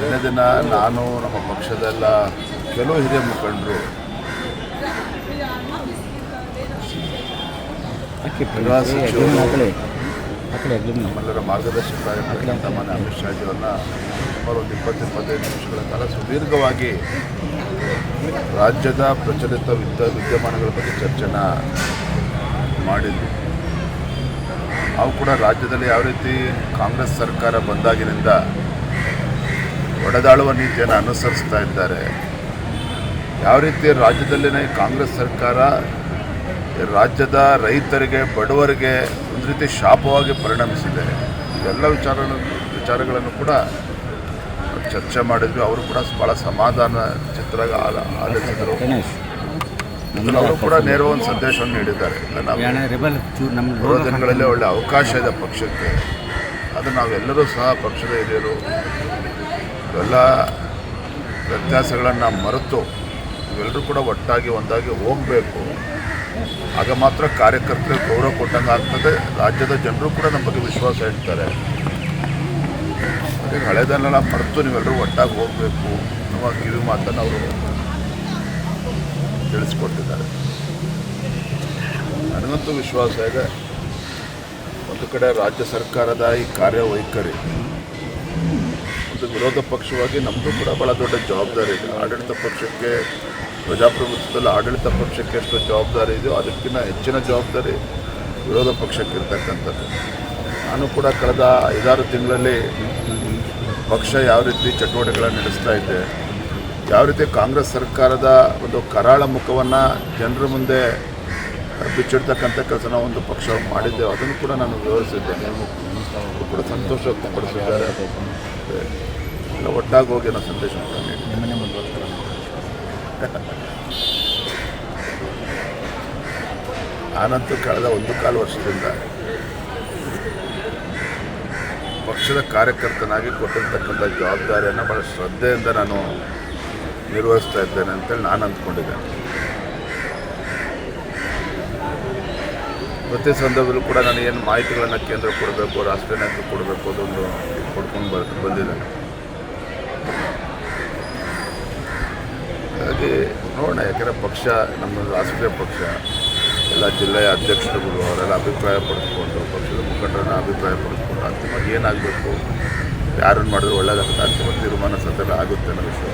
ನಿನ್ನೆ ದಿನ ನಾನು ನಮ್ಮ ಪಕ್ಷದೆಲ್ಲ ಕೆಲವು ಹಿರಿಯ ಮುಖಂಡರು. ನಮ್ಮೆಲ್ಲರ ಮಾರ್ಗದರ್ಶಕರಾಗಿರ್ತಕ್ಕಂಥ ಮಾನ್ಯ ಅಮಿತ್ ಶಾಜಿಯವರನ್ನ ಸುಮಾರು ಒಂದು ಇಪ್ಪತ್ತು ಇಪ್ಪತ್ತೈದು ನಿಮಿಷಗಳ ಕಾಲ ಸುದೀರ್ಘವಾಗಿ ರಾಜ್ಯದ ಪ್ರಚಲಿತ ವಿದ್ಯ ವಿದ್ಯಮಾನಗಳ ಬಗ್ಗೆ ಚರ್ಚೆನ ಮಾಡಿದ್ವಿ. ಅವು ಕೂಡ ರಾಜ್ಯದಲ್ಲಿ ಯಾವ ರೀತಿ ಕಾಂಗ್ರೆಸ್ ಸರ್ಕಾರ ಬಂದಾಗಿನಿಂದ ಒಡೆದಾಳುವ ನೀತಿಯನ್ನು ಅನುಸರಿಸ್ತಾ ಇದ್ದಾರೆ. ಯಾವ ರೀತಿ ರಾಜ್ಯದಲ್ಲಿನ ಕಾಂಗ್ರೆಸ್ ಸರ್ಕಾರ ರಾಜ್ಯದ ರೈತರಿಗೆ ಬಡವರಿಗೆ ಒಂದು ರೀತಿ ಶಾಪವಾಗಿ ಪರಿಣಮಿಸಿದೆ. ಇವೆಲ್ಲ ವಿಚಾರ ವಿಚಾರಗಳನ್ನು ಕೂಡ ಚರ್ಚೆ ಮಾಡಿದ್ವಿ. ಅವರು ಕೂಡ ಭಾಳ ಸಮಾಧಾನ ಚಿತ್ರ ಆಲ- ಆಲಿಸಿದರು ಅವರು ಕೂಡ ನೇರ ಒಂದು ಸಂದೇಶವನ್ನು ನೀಡಿದ್ದಾರೆ. ಬರೋ ದಿನಗಳಲ್ಲಿ ಒಳ್ಳೆ ಅವಕಾಶ ಇದೆ ಪಕ್ಷಕ್ಕೆ. ಅದು ನಾವೆಲ್ಲರೂ ಸಹ ಪಕ್ಷದ ಹಿರಿಯರು ಇವೆಲ್ಲ ವ್ಯತ್ಯಾಸಗಳನ್ನು ಮರೆತು ಇವೆಲ್ಲರೂ ಕೂಡ ಒಟ್ಟಾಗಿ ಒಂದಾಗಿ ಹೋಗಬೇಕು. ಆಗ ಮಾತ್ರ ಕಾರ್ಯಕರ್ತರಿಗೆ ಗೌರವ ಕೊಟ್ಟಂಗೆ ಆಗ್ತದೆ. ರಾಜ್ಯದ ಜನರು ಕೂಡ ನಮ್ಮ ಬಗ್ಗೆ ವಿಶ್ವಾಸ ಇಡ್ತಾರೆ. ಅದೇ ಹಳೆದನ್ನೆಲ್ಲ ಮರೆತು ನೀವೆಲ್ಲರೂ ಒಟ್ಟಾಗಿ ಹೋಗಬೇಕು ಅನ್ನುವ ಕಿವಿ ಮಾತನ್ನು ಅವರು ತಿಳಿಸ್ಕೊಟ್ಟಿದ್ದಾರೆ. ನನಗಂತೂ ವಿಶ್ವಾಸ ಇದೆ. ಒಂದು ಕಡೆ ರಾಜ್ಯ ಸರ್ಕಾರದ ಈ ಕಾರ್ಯವೈಖರಿ ವಿರೋಧ ಪಕ್ಷವಾಗಿ ನಮ್ಮದು ಕೂಡ ಭಾಳ ದೊಡ್ಡ ಜವಾಬ್ದಾರಿ ಇದೆ. ಆಡಳಿತ ಪಕ್ಷಕ್ಕೆ ಪ್ರಜಾಪ್ರಭುತ್ವದಲ್ಲಿ ಆಡಳಿತ ಪಕ್ಷಕ್ಕೆ ಎಷ್ಟು ಜವಾಬ್ದಾರಿ ಇದೆಯೋ ಅದಕ್ಕಿಂತ ಹೆಚ್ಚಿನ ಜವಾಬ್ದಾರಿ ವಿರೋಧ ಪಕ್ಷಕ್ಕೆ ಇರ್ತಕ್ಕಂಥದ್ದು ನಾನು ಕೂಡ ಕಳೆದ ಐದಾರು ತಿಂಗಳಲ್ಲಿ ಪಕ್ಷ ಯಾವ ರೀತಿ ಚಟುವಟಿಕೆಗಳನ್ನು ನಡೆಸ್ತಾ ಇದ್ದೆ ಯಾವ ರೀತಿ ಕಾಂಗ್ರೆಸ್ ಸರ್ಕಾರದ ಒಂದು ಕರಾಳ ಮುಖವನ್ನು ಜನರ ಮುಂದೆ ಬಿಚ್ಚಿಡ್ತಕ್ಕಂಥ ಕೆಲಸ ಒಂದು ಪಕ್ಷ ಮಾಡಿದ್ದೆ. ಅದನ್ನು ಕೂಡ ನಾನು ವಿವರಿಸಿದ್ದೆ. ಕೂಡ ಸಂತೋಷ ವ್ಯಕ್ತಪಡಿಸಿದ್ದಾರೆ. ಎಲ್ಲ ಒಟ್ಟಾಗಿ ಹೋಗಿ ಅನ್ನೋ ಸಂದೇಶ ಆನಂತರ ಕಳೆದ ಒಂದು ಕಾಲು ವರ್ಷದಿಂದ ಪಕ್ಷದ ಕಾರ್ಯಕರ್ತನಾಗಿ ಕೊಟ್ಟಿರ್ತಕ್ಕಂಥ ಜವಾಬ್ದಾರಿಯನ್ನು ಭಾಳ ಶ್ರದ್ಧೆಯಿಂದ ನಾನು ನಿರ್ವಹಿಸ್ತಾ ಇದ್ದೇನೆ ಅಂತೇಳಿ ನಾನು ಅಂದ್ಕೊಂಡಿದ್ದೇನೆ. ಪ್ರತಿ ಸಂದರ್ಭದಲ್ಲೂ ಕೂಡ ನಾನು ಏನು ಮಾಹಿತಿಗಳನ್ನು ಕೇಂದ್ರ ಕೊಡಬೇಕು ರಾಷ್ಟ್ರೀಯ ನಾಯಕರು ಕೊಡಬೇಕು ಅದೊಂದು ಕೊಡ್ಕೊಂಡು ಬರ್ ಬಂದಿದ್ದೇನೆ. ಹಾಗಾಗಿ ನೋಡೋಣ, ಯಾಕೆಂದರೆ ಪಕ್ಷ ನಮ್ಮ ರಾಷ್ಟ್ರೀಯ ಪಕ್ಷ, ಎಲ್ಲ ಜಿಲ್ಲೆಯ ಅಧ್ಯಕ್ಷರುಗಳು ಅವರೆಲ್ಲ ಅಭಿಪ್ರಾಯ ಪಡೆದುಕೊಂಡು ಪಕ್ಷದ ಮುಖಂಡರನ್ನ ಅಭಿಪ್ರಾಯ ಪಡೆದುಕೊಂಡು ಅಂತಿಮವಾಗಿ ಏನಾಗಬೇಕು, ಯಾರನ್ನು ಮಾಡಿದ್ರೆ ಒಳ್ಳೆಯದಾಗುತ್ತೆ ಅಂತಿಮ ತೀರ್ಮಾನ ಸದ್ಯದಲ್ಲಿ ಆಗುತ್ತೆ ಅನ್ನೋ ವಿಶ್ವಾಸ